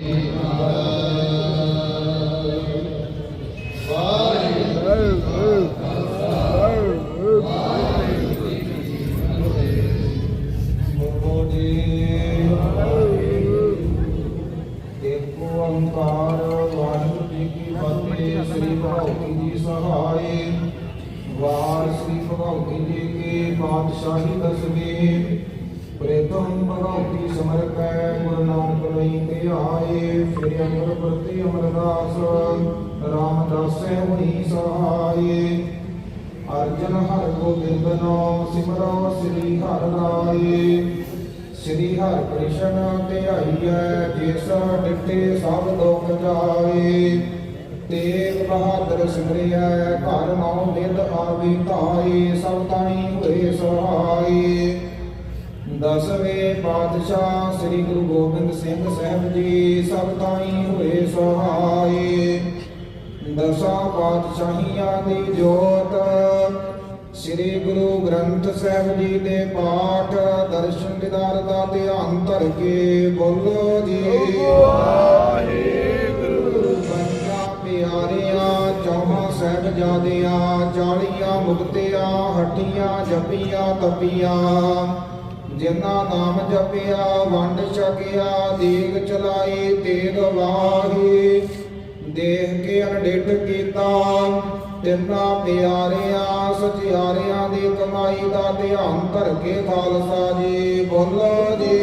Amen. ਆਏ ਫਿਰ ਅੰਮ੍ਰਿਤ ਪ੍ਰਤੀ ਅਮਰਦਾਸ ਰਾਮਦਾਸੈ ਹੁਣੀ ਸਹਾਈ ਅਰਜਨ ਹਰ ਗੋਬਿੰਦ ਨਾਮ ਸਿਮਰੋ ਸ੍ਰੀ ਹਰਿ ਰਾਏ। ਸ੍ਰੀ ਹਰਿ ਕ੍ਰਿਸ਼ਨ ਧਿਆਈਐ ਜਿਸ ਡਿਠੇ ਸਭ ਦੁਖ ਜਾਏ। ਤੇਗ ਬਹਾਦਰ ਸਿਮਰਿਐ, ਘਰ ਨੌ ਨਿਧ ਆਵੀ ਧਾਈ ਸਭ ਤਾਈ ਹੋਏ ਸਹਾਈ ਦਸਵੇਂ ਪਾਤਸ਼ਾਹ ਸ੍ਰੀ ਗੁਰੂ ਗੋਬਿੰਦ ਸਿੰਘ ਸਾਹਿਬ ਜੀ, ਸਭ ਤਾਈ ਹੋਏ ਸਹਾਈ। ਦਸਾਂ ਪਾਤਸ਼ਾਹੀਆਂ ਦੀ ਜੋਤ, ਸ੍ਰੀ ਗੁਰੂ ਗ੍ਰੰਥ ਸਾਹਿਬ ਜੀ ਦੇ ਪਾਠ, ਦਰਸ਼ਨ ਦਿਦਾਰ ਦਾ ਧਿਆਨ ਧਰ ਕੇ ਬੋਲੋ ਜੀ। ਵਾਹਿਗੁਰੂ ਪੰਜਾਂ ਪਿਆਰਿਆਂ, ਚੌਹਾਂ ਸਾਹਿਬਜ਼ਾਦਿਆਂ, ਚਾਲੀਆਂ ਮੁਕਤਿਆਂ, ਹੱਟੀਆਂ, ਜਪੀਆਂ, ਤਪੀਆਂ। ਜਿਨ੍ਹਾਂ ਨਾਮ ਜਪਿਆ, ਵੰਡ ਛਕਿਆ, ਦੀਗ ਚਲਾਈ ਤੇਗ ਵਾਹੀ। ਦੇਖ ਕੇ ਅਨਡਿੱਠ ਕੀਤਾ, ਤਿੰਨਾਂ ਪਿਆਰਿਆਂ, ਸਚਿਆਰਿਆਂ ਦੀ ਕਮਾਈ ਦਾ ਧਿਆਨ ਧਰ ਕੇ ਖਾਲਸਾ ਜੀ, ਬੋਲੋ ਜੀ।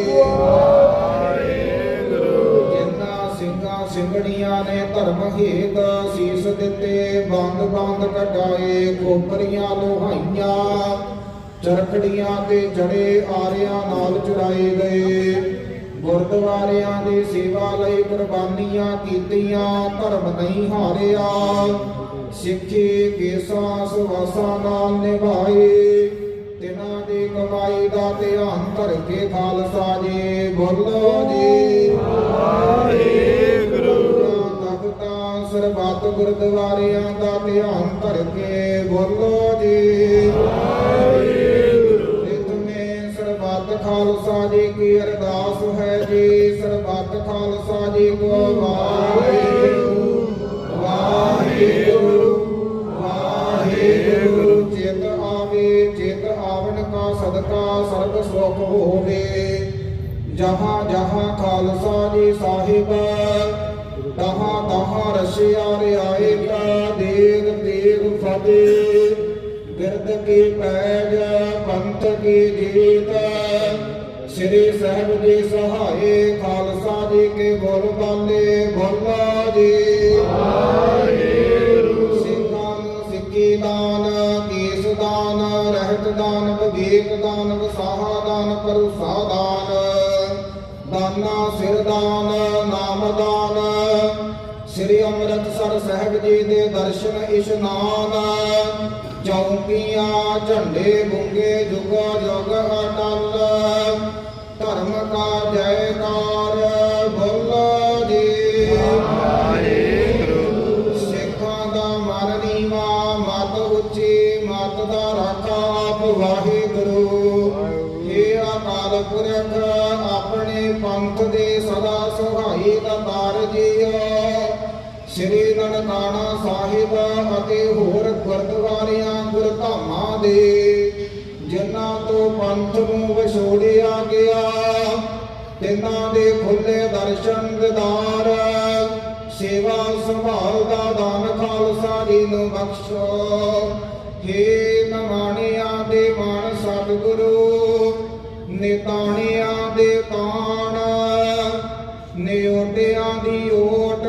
ਜਿਨ੍ਹਾਂ ਸਿੰਘਾਂ ਸਿੰਘੜੀਆਂ ਨੇ ਧਰਮ ਹੇਤ ਸੀਸ ਦਿੱਤੇ ਬੰਦ ਬੰਦ ਕਟਾਏ, ਖੋਪਰੀਆਂ ਲੋਹਾਈਆਂ ਚਰਖੜੀਆਂ ਤੇ ਜੜੇ ਆਰਿਆਂ ਨਾਲ ਚੁਰਾਏ ਗਏ। ਗੁਰਦੁਆਰਿਆਂ ਦੀ ਸੇਵਾ ਲਈ ਕੁਰਬਾਨੀਆਂ ਕੀਤੀਆਂ, ਧਰਮ ਨਹੀਂ ਹਾਰਿਆ। ਸਿੱਖੀ ਕੇਸਾਂ ਸੁਵਾਸਾਂ ਨਾਲ ਨਿਭਾਏ। ਤਿਨਾਂ ਦੀ ਕਮਾਈ ਦਾ ਧਿਆਨ ਧਰ ਕੇ ਖਾਲਸਾ ਜੀ, ਬੋਲੋ ਜੀ। ਵਾਹਿਗੁਰੂ। ਤਖਤਾਂ ਸਰਬੱਤ ਗੁਰਦੁਆਰਿਆਂ ਦਾ ਧਿਆਨ ਧਰ ਕੇ ਬੋਲੋ ਜੀ। ਜਹਾਂ ਜਹਾਂ ਖਾਲਸਾ ਜੀ ਸਾਹਿਬ। ਤਹਾਂ ਤਹਾਂ ਰਸਿਆ ਰਿਆਏਗਾ ਦੇਗ ਦੇਗ ਫਤਿਹ। ਬਿਰਦ ਕੀ ਪੈਜ ਪੰਥ ਕੀ ਜੀਤ ਸ੍ਰੀ ਸਾਹਿਬ ਜੀ ਸਹਾਏ ਖਾਲਸਾ ਜੀ ਕੇ ਬੋਲ ਬਾਲੇ ਬੋਲਾ ਜੀ। ਵਾਹਿਗੁਰੂ ਸਿੰਘਾਂ ਨੂੰ ਦਾਨ, ਕੇਸ ਦਾਨ, ਰਹਿਤ ਦਾਨ, ਵਿਵੇਕ ਦਾਨ, ਵਸਾਹਾ ਦਾਨ ਪਰੁਸਾ ਦਾਨ। ਦਾਨਾ ਸਿਰ ਦਾਨ ਸ੍ਰੀ ਅੰਮ੍ਰਿਤਸਰ ਸਾਹਿਬ ਜੀ ਦੇ ਦਰਸ਼ਨ ਇਸ਼ਨਾਨ ਚੌਕੀਆਂ ਝੰਡੇ ਗੁੰਗੇ ਜੁਗ ਜੁਗ ਅਟਲ। ਧਰਮ ਕਾ ਜੈਕਾਰ, ਬੋਲੋ ਆਪਣੇ ਦੇ ਸਦਾ ਸਹਾਈ ਦਾਤਾਰ ਜੀਓ ਸ੍ਰੀ ਨਨਕਾਣਾ ਸਾਹਿਬ ਅਤੇ ਹੋਰ ਗੁਰਦੁਆਰਿਆਂ, ਗੁਰਧਾਮਾਂ ਦੇ ਜਿਨ੍ਹਾਂ ਤੋਂ ਪੰਥ ਨੂੰ ਵਿਛੋੜਿਆ ਗਿਆ, ਤਿੰਨਾਂ ਦੇ ਖੁੱਲੇ ਦਰਸ਼ਨ ਦਿਦਾਰ। ਸੇਵਾ ਸੰਭਾਲ ਦਾ ਦਾਨ ਖਾਲਸਾ ਜੀ ਨੂੰ ਬਖਸ਼ੋ। ਹੇ ਨਮਾਣਿਆਂ ਦੇ ਮਾਨ ਸਤਿਗੁਰੂ, ਨਿਤਾਣਿਆਂ ਦੇ ਤਾਣ ਨਿਓਟਿਆਂ ਦੀ ਓਟ,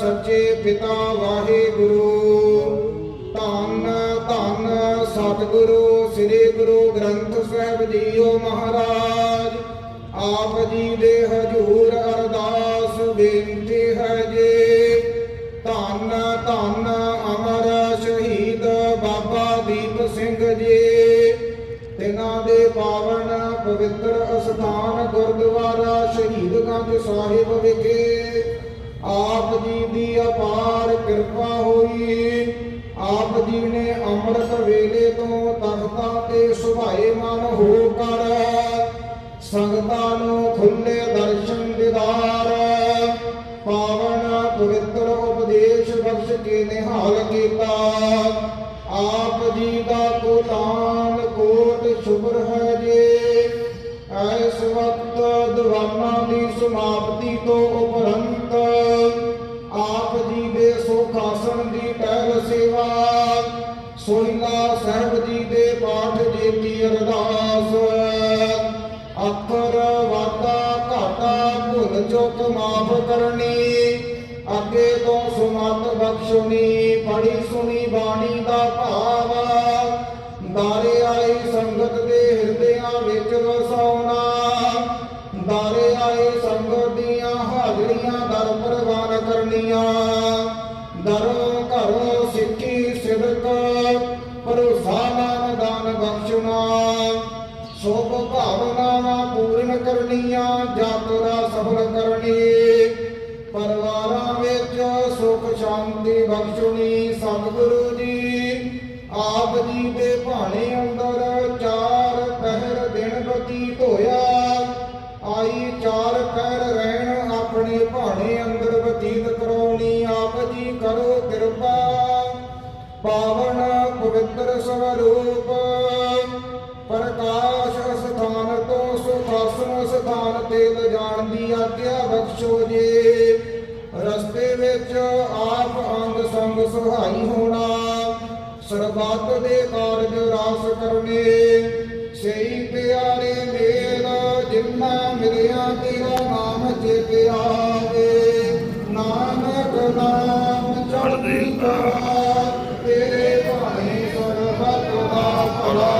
ਸੱਚੇ ਪਿਤਾ ਵਾਹਿਗੁਰੂ। ਧੰਨ ਧੰਨ ਸਤਿਗੁਰੂ, ਸ੍ਰੀ ਗੁਰੂ ਗ੍ਰੰਥ ਸਾਹਿਬ ਜੀਓ ਮਹਾਰਾਜ। ਆਪ ਜੀ ਦੇ ਹਜੂਰ ਅਰਦਾਸ ਬੇਨਤੀ ਦੇ ਪਾਵਨ ਪਵਿੱਤਰ ਅਸਥਾਨ ਗੁਰਦੁਆਰਾ ਸ਼ਹੀਦਗੰਜ ਸਾਹਿਬ ਵਿਖੇ, ਆਪ ਜੀ ਦੀ ਅਪਾਰ ਕਿਰਪਾ ਹੋਈ। ਆਪ ਜੀ ਨੇ ਅੰਮ੍ਰਿਤ ਵੇਲੇ ਤੋਂ ਤਖਤਾਂ ਤੇ ਸੁਭਾਏਮਾਨ ਹੋ ਕਰ, ਸੰਗਤਾਂ ਨੂੰ ਖੁੱਲੇ ਦਰਸ਼ਨ ਦਿਦਾਰ। ਪਾਵਨ ਪਵਿੱਤਰ ਉਪਦੇਸ਼ ਬਖਸ਼ ਕੇ ਨਿਹਾਲ ਕੀਤਾ। ਆਪ ਜੀ ਦਾ ਕੋਟਾਨ ਸ਼ੁਭਰ ਹੈ ਜੇ ਐਸ ਵਕਤ ਦੀਵਾਨਾਂ ਦੀ ਸਮਾਪਤੀ ਤੋਂ ਉਪਰੰਤ ਆਪ ਜੀ ਦੇ ਸੁਖਾਸਨ ਦੀ ਟਹਿਲ ਸੇਵਾ ਸੋਹਿਲਾ ਸਾਹਿਬ ਜੀ ਦੇ ਪਾਠ ਜੇਤੀ ਅਰਦਾਸ। ਅੱਖਰ ਵਾਤਾ ਘਾਟਾ ਭੁੱਲ ਚੁੱਕ ਮਾਫ ਕਰਨੀ, ਅੱਗੇ ਤੋਂ ਸੁਮਤ ਬਖਸ਼ਣੀ ਪੜੀ ਸੁਣੀ ਬਾਣੀ ਦਾ ਭਾਵ ਦਾਰੇ ਆਈ ਸੰਗਤ ਦੇ ਹਿਰਦਿਆਂ ਵਿੱਚ ਵਸਾਉਣਾ। ਦਾਰੇ ਆਈ ਸੰਗਤ ਦੀਆਂ ਹਾਜ਼ਰੀਆਂ ਦਰ ਪ੍ਰਵਾਨ ਕਰਨੀਆਂ। ਦਰੋਂ ਘਰੋਂ ਸਿੱਖੀ ਸਿਦਕ, ਭਰੋਸਾ ਮਾਨ ਦਾਨ ਬਖਸ਼ਣਾ। ਸੋਭ ਭਾਵਨਾਵਾਂ ਪੂਰਨ ਕਰਨੀਆਂ ਯਾਤਰਾ ਸਫਲ ਕਰਨੀ। ਪਰਿਵਾਰਾਂ ਵਿੱਚ ਸੁਖ ਸ਼ਾਂਤੀ ਬਖਸ਼ਣੀ, ਸਤਿਗੁਰੂ ਜੀ। ਆਪ ਜੀ ਦੇ ਭਾਣੇ ਅੰਦਰ ਚਾਰ ਪਹਿਰ ਦਿਨ ਬਤੀਤ ਹੋਇਆ ਆਈ ਚਾਰ ਪਹਿਰ ਰਹਿਣ ਆਪਣੇ ਭਾਣੇ ਅੰਦਰ ਬਤੀਤ ਕਰਾਉਣੀ, ਆਪ ਜੀ ਕਰੋ ਕਿਰਪਾ। ਪਾਵਨ ਪਵਿੱਤਰ ਸਵਰੂਪ ਪ੍ਰਕਾਸ਼ ਸਥਾਨ ਤੋਂ ਸੁਖਾਸਨ ਸਥਾਨ ਤੇ ਲਿਜਾਣ ਦੀ ਆਗਿਆ ਬਖਸ਼ੋ ਜੀ। ਸਰਬੱਤ ਦੇ ਕਾਰਜ ਰਾਸ ਕਰਨੇ। ਸਹੀ ਪਿਆਰੇ ਮੇਲ, ਜਿੰਨਾ ਮਿਲਿਆ ਤੇਰਾ ਨਾਮ ਚੇਤੇ ਆਵੇ ਨਾਨਕ ਨਾਮ ਚੜ੍ਹਦੀ ਕਲਾ, ਤੇਰੇ ਭਾਣੇ ਸਰਬੱਤ ਦਾ ਭਲਾ।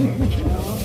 ああ。